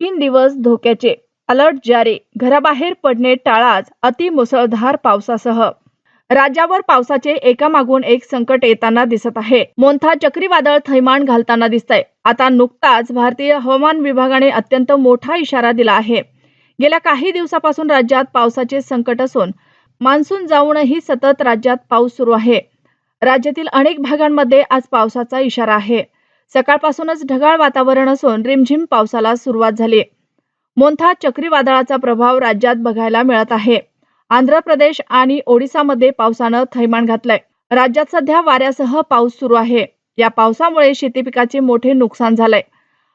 तीन दिवस धोक्याचे. अलर्ट जारी. घराबाहेर पडणे टाळाच अति मुसळधार पावसासह. राज्यावर पावसाचे एकामागून एक संकट येताना दिसत आहे. मोंथा चक्रीवादळ थैमान घालताना दिसतंय. आता नुकताच भारतीय हवामान विभागाने अत्यंत मोठा इशारा दिला आहे. गेल्या काही दिवसापासून राज्यात पावसाचे संकट असून मान्सून जाऊनही सतत राज्यात पाऊस सुरू आहे. राज्यातील अनेक भागांमध्ये आज पावसाचा इशारा आहे. सकाळपासूनच ढगाळ वातावरण असून रिमझिम पावसाला सुरुवात झाली. मोंथा चक्रीवादळाचा प्रभाव राज्यात बघायला मिळत आहे. आंध्र प्रदेश आणि ओडिसामध्ये पावसानं थैमान घातलंय. राज्यात सध्या वाऱ्यासह पाऊस सुरू आहे. या पावसामुळे शेती पिकाचे मोठे नुकसान झालंय.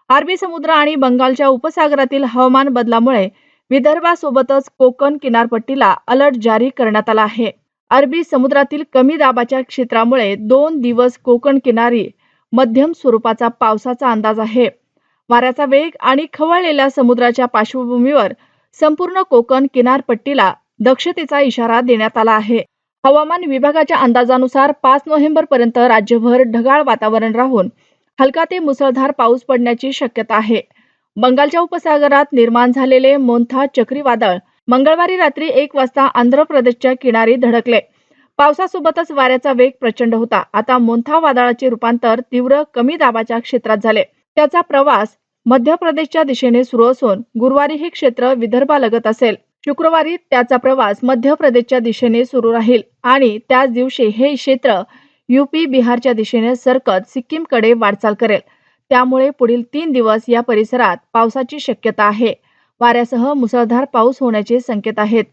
अरबी समुद्र आणि बंगालच्या उपसागरातील हवामान बदलामुळे विदर्भासोबतच कोकण किनारपट्टीला अलर्ट जारी करण्यात आला आहे. अरबी समुद्रातील कमी दाबाच्या क्षेत्रामुळे दोन दिवस कोकण किनारी मध्यम स्वरूपाचा पावसाचा अंदाज आहे. वाऱ्याचा वेग आणि खवळलेल्या समुद्राच्या पार्श्वभूमीवर संपूर्ण कोकण किनारपट्टीला दक्षतेचा इशारा देण्यात आला आहे. हवामान विभागाच्या अंदाजानुसार पाच नोव्हेंबर पर्यंत राज्यभर ढगाळ वातावरण राहून हलका ते मुसळधार पाऊस पडण्याची शक्यता आहे. बंगालच्या उपसागरात निर्माण झालेले मोन्था चक्रीवादळ मंगळवारी रात्री एक वाजता आंध्र प्रदेशच्या किनारी धडकले. पावसासोबतच वाऱ्याचा वेग प्रचंड होता. आता मोन्था वादळाचे रूपांतर तीव्र कमी दाबाच्या क्षेत्रात झाले. त्याचा प्रवास मध्य प्रदेशच्या दिशेने सुरू असून गुरुवारी हे क्षेत्र विदर्भालगत असेल. शुक्रवारी त्याचा प्रवास मध्य प्रदेशच्या दिशेने सुरू राहील आणि त्याच दिवशी हे क्षेत्र युपी बिहारच्या दिशेने सरकत सिक्कीमकडे वाटचाल करेल. त्यामुळे पुढील तीन दिवस या परिसरात पावसाची शक्यता आहे. वाऱ्यासह मुसळधार पाऊस होण्याचे संकेत आहेत.